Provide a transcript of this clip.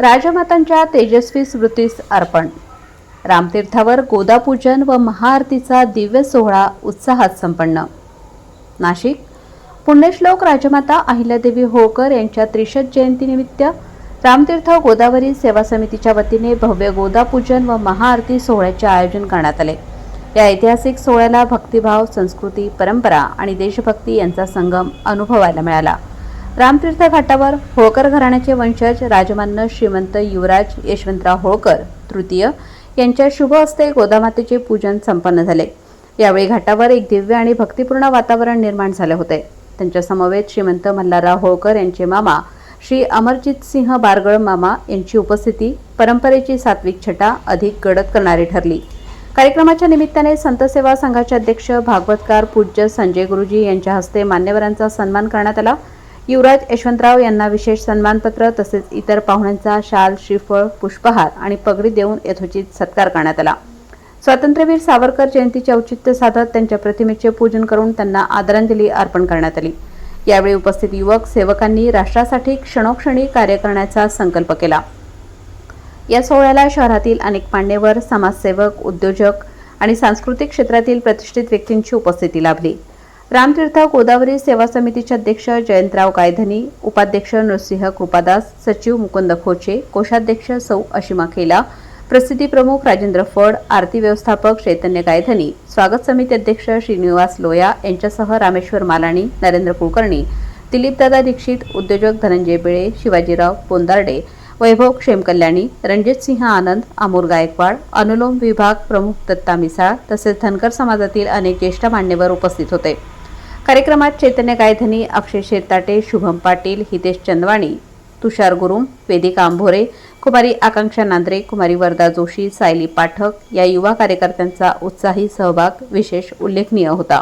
राजमातांच्या तेजस्वी स्मृतीस अर्पण. रामतीर्थावर गोदापूजन व महाआरतीचा दिव्य सोहळा उत्साहात संपन्न. नाशिक पुण्यश्लोक राजमाता अहिल्यादेवी होळकर यांच्या त्रिशत जयंतीनिमित्त रामतीर्थ गोदावरी सेवा समितीच्या वतीने भव्य गोदापूजन व महाआरती सोहळ्याचे आयोजन करण्यात आले. या ऐतिहासिक सोहळ्याला भक्तिभाव संस्कृती परंपरा आणि देशभक्ती यांचा संगम अनुभवायला मिळाला. रामतीर्थ घाटावर होळकर घराण्याचे वंशज राजमान्य श्रीमंत युवराज यशवंतराव होळकर तृतीय यांच्या शुभ हस्ते गोदामातेचे पूजन संपन्न झाले. यावेळी घाटावर एक दिव्य आणि भक्तिपूर्ण वातावरण निर्माण झाले होते. त्यांच्या समवेत श्रीमंत मल्हारराव होळकर यांचे मामा श्री अमरजित सिंह बारगळ मामा यांची उपस्थिती परंपरेची सात्विक छटा अधिक गडद करणारी ठरली. कार्यक्रमाच्या निमित्ताने संत सेवा संघाचे अध्यक्ष भागवतकार पूज्य संजय गुरुजी यांच्या हस्ते मान्यवरांचा सन्मान करण्यात आला. युवराज यशवंतराव यांना विशेष सन्मानपत्र तसेच इतर पाहुण्यांचा शाल श्रीफळ पुष्पहार आणि पगडी देऊन यथोचित सत्कार करण्यात आला. स्वातंत्र्यवीर सावरकर जयंतीचे औचित्य साधत त्यांच्या प्रतिमेचे पूजन करून त्यांना आदरांजली अर्पण करण्यात आली. यावेळी उपस्थित युवक सेवकांनी राष्ट्रासाठी क्षणोक्षणी कार्य करण्याचा संकल्प केला. या सोहळ्याला शहरातील अनेक मान्यवर समाजसेवक उद्योजक आणि सांस्कृतिक क्षेत्रातील प्रतिष्ठित व्यक्तींची उपस्थिती लाभली. रामतीर्थ गोदावरी सेवा समितीचे अध्यक्ष जयंतराव गायधनी उपाध्यक्ष नृसिंह कृपादास सचिव मुकुंद खोचे कोषाध्यक्ष सौ अशिमा खेला प्रसिद्धी प्रमुख राजेंद्र फड आरती व्यवस्थापक चैतन्य गायधनी स्वागत समिती अध्यक्ष श्रीनिवास लोया यांच्यासह रामेश्वर मालाणी नरेंद्र कुलकर्णी दिलीपदादा दीक्षित उद्योजक धनंजय बिळे शिवाजीराव पोंदारडे वैभव क्षेमकल्याणी रणजित सिंह आनंद अमोल गायकवाड अनुलोम विभाग प्रमुख दत्ता मिसाळ तसेच धनगर समाजातील अनेक ज्येष्ठ मान्यवर उपस्थित होते. कार्यक्रमात चैतन्य गायधनी अक्षय शेरताटे शुभम पाटील हितेश चंदवाणी तुषार गुरुम वेदिका आंभोरे कुमारी आकांक्षा नांद्रे कुमारी वरदा जोशी सायली पाठक या युवा कार्यकर्त्यांचा उत्साही सहभाग विशेष उल्लेखनीय होता.